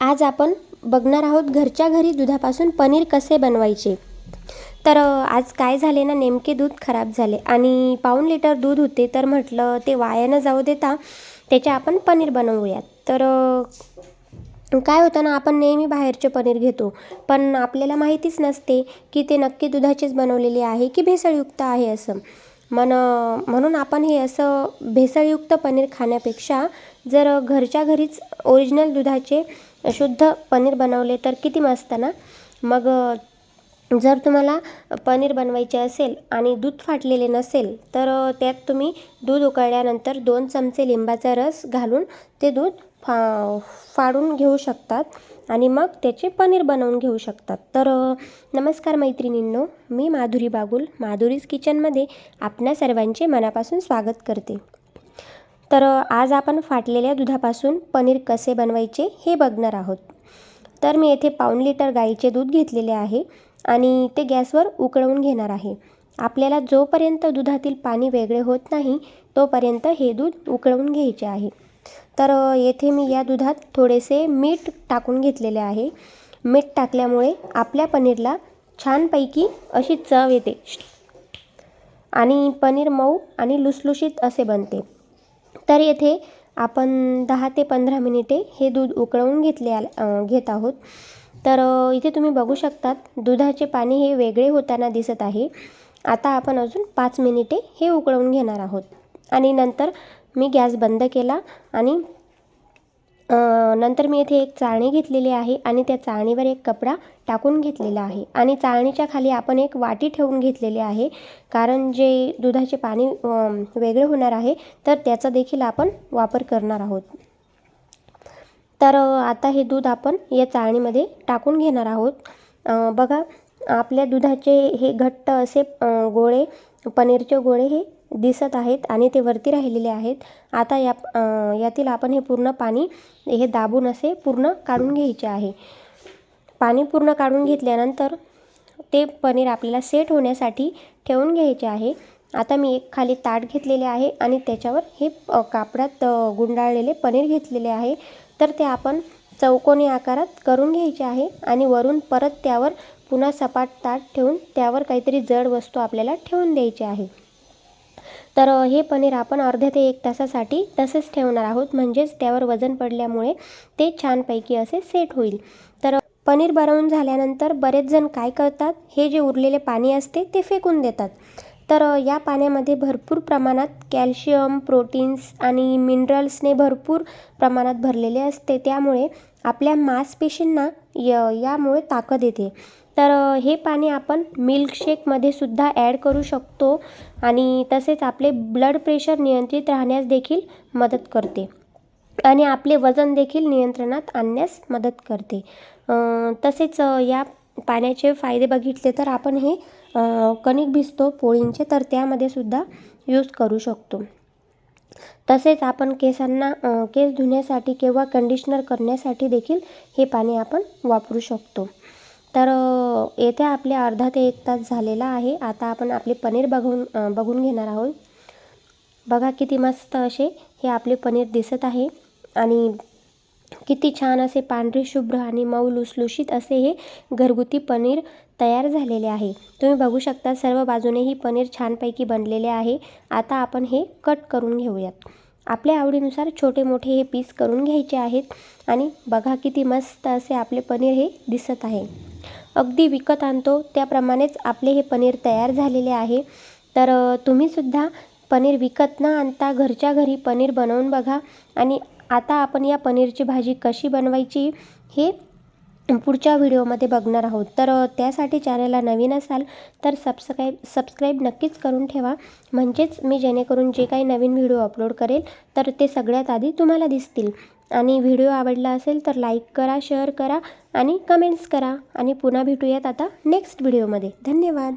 आज आपण बघणार आहोत घरच्या घरी दुधापासून पनीर कसे बनवायचे. तर आज काय झाले ना नेमके दूध खराब झाले. आणि पाऊण लिटर दूध होते तर म्हटलं ते वायानं जाऊ देता त्याचे आपण पनीर बनवूयात. तर काय होतं ना आपण नेहमी बाहेरचे पनीर घेतो. पण आपल्याला माहितीच नसते की ते नक्की दुधाचेच बनवलेले आहे की भेसळयुक्त आहे असं. मन म्हणून आपण हे असं भेसळयुक्त पनीर खाण्यापेक्षा जर घरच्या घरीच ओरिजिनल दुधाचे शुद्ध पनीर बनवले तर किती मस्त ना? मग जर तुम्हाला पनीर बनवायचे असेल आणि दूध फाटलेले नसेल तर त्यात तुम्ही दूध उकळल्यानंतर दोन चमचे लिंबाचा रस घालून ते दूध फा फाडून घेऊ शकतात आणि मग त्याचे पनीर बनवून घेऊ शकतात. तर नमस्कार मैत्रिणींनो मी माधुरी बागुल माधुरीज किचनमध्ये आपल्या सर्वांचे मनापासून स्वागत करते. तर आज आपण फाटलेल्या दुधापासून पनीर कसे बनवायचे हे बघणार आहोत. तर मी येथे पाऊण लिटर गाईचे दूध घेतलेले आहे. आणि ते गॅसवर उकळवून घेणार आहे. आपल्याला जोपर्यंत दुधातील पाणी वेगळे होत नाही तोपर्यंत हे दूध उकळवून घ्यायचे आहे. तर येथे मी या दुधात थोडेसे मीठ टाकून घेतलेले आहे. मीठ टाकल्यामुळे आपल्या पनीरला छानपैकी अशी चव येते. आणि पनीर मऊ आणि लुसलुशीत असे बनते. तर येथे आपण दहा ते पंधरा मिनिटे हे दूध उकळवून घेतले घेत आहोत. तर इथे तुम्ही बघू शकतात दुधाचे पाणी हे वेगळे होताना दिसत आहे. आता आपण अजून पाच मिनिटे हे उकळवून घेणार आहोत. आणि नंतर मी गॅस बंद केला आणि नंतर मी येथे एक चाळणी घेतलेली आहे आणि त्या चाळणीवर एक कपडा टाकून घेतलेला आहे. आणि चाळणीच्या खाली आपण एक वाटी ठेवून घेतलेली आहे. कारण जे दुधाचे पाणी वेगळे होणार आहे तर त्याचा देखील आपण वापर करणार आहोत. तर आता हे दूध आपण या चाळणीमध्ये टाकून घेणार आहोत. बघा आपल्या दुधाचे हे घट्ट असे गोळे पनीरचे गोळे हे दिसत आहेत आणि ते वरती राहिलेले आहेत. आता या यातील आपण हे पूर्ण पाणी हे दाबून असे पूर्ण काढून घ्यायचे आहे. पाणी पूर्ण काढून घेतल्यानंतर ते पनीर आपल्याला सेट होण्यासाठी ठेवून घ्यायचे आहे. आता मी एक खाली ताट घेतलेले आहे आणि त्याच्यावर हे कापडात गुंडाळलेले पनीर घेतलेले आहे. तर ते आपण चौकोनी आकारात करून घ्यायचे आहे आणि वरून परत त्यावर पुन्हा सपाट ताट ठेवून त्यावर काहीतरी जड वस्तू आपल्याला ठेवून द्यायची आहे. तर हे पनीर आपण अर्ध्या ते एक तासासाठी तसेच ठेवणार आहोत. म्हणजेच त्यावर वजन पडल्यामुळे ते छानपैकी असे सेट होईल. तर पनीर बनवून झाल्यानंतर बरेच जण काय करतात? हे जे उरलेले पाणी असते ते फेकून देतात. तर या पाण्यामध्ये भरपूर प्रमाणात कॅल्शियम प्रोटीन्स आणि मिनरल्सने भरपूर प्रमाणात भरलेले असते. त्यामुळे आपल्या मांसपेशींना य यामुळे ताकद येते. तर हे पाणी आपण मिल्कशेकमध्ये सुद्धा ॲड करू शकतो आणि तसेच आपले ब्लड प्रेशर नियंत्रित राहण्यास देखील मदत करते. आणि आपले वजन देखील नियंत्रणात आणण्यास मदत करते. तसेच या पाण्याचे फायदे बघितले तर आपण हे कणिक भिजतो पोळींचे तर त्यामध्ये सुद्धा यूज करू शकतो. तसेच आपण केसांना केस धुण्यासाठी किंवा कंडिशनर करण्यासाठी देखील हे पाणी आपण वापरू शकतो. तर येथे आपले अर्धा ते एक तास झालेला आहे. आता आपण आपले पनीर बघून बघून घेणार आहोत. बघा किती मस्त असे हे आपले पनीर दिसत आहे. आणि किती छान असे पांढरे शुभ्र आणि मऊ लुसलुशीत असे हे घरगुती पनीर तयार झालेले आहे. तुम्ही बघू शकता सर्व बाजूने ही पनीर छानपैकी बनलेले आहे. आता आपण हे कट करून घेऊयात. आपल्या आवडीनुसार छोटे मोठे हे पीस करून घ्यायचे आहेत आणि बघा किती मस्त असे आपले पनीर हे दिसत आहे. अगदी विकत आणतो त्याप्रमाणेच आपले हे पनीर तयार झालेले आहे. तर तुम्हीसुद्धा पनीर विकत न आणता घरच्या घरी पनीर बनवून बघा आणि आता आपण या पनीरची भाजी कशी बनवायची हे पुढच्या व्हिडिओमध्ये बघणार आहोत. तर त्यासाठी चॅनलला नवीन असाल तर सबस्क्राईब सबस्क्राईब नक्कीच करून ठेवा. म्हणजेच मी जेणेकरून जे काही नवीन व्हिडिओ अपलोड करेल तर ते सगळ्यात आधी तुम्हाला दिसतील. आणि व्हिडिओ आवडला असेल तर लाईक करा शेअर करा आणि कमेंट्स करा. आणि पुन्हा भेटूयात आता नेक्स्ट व्हिडिओमध्ये. धन्यवाद!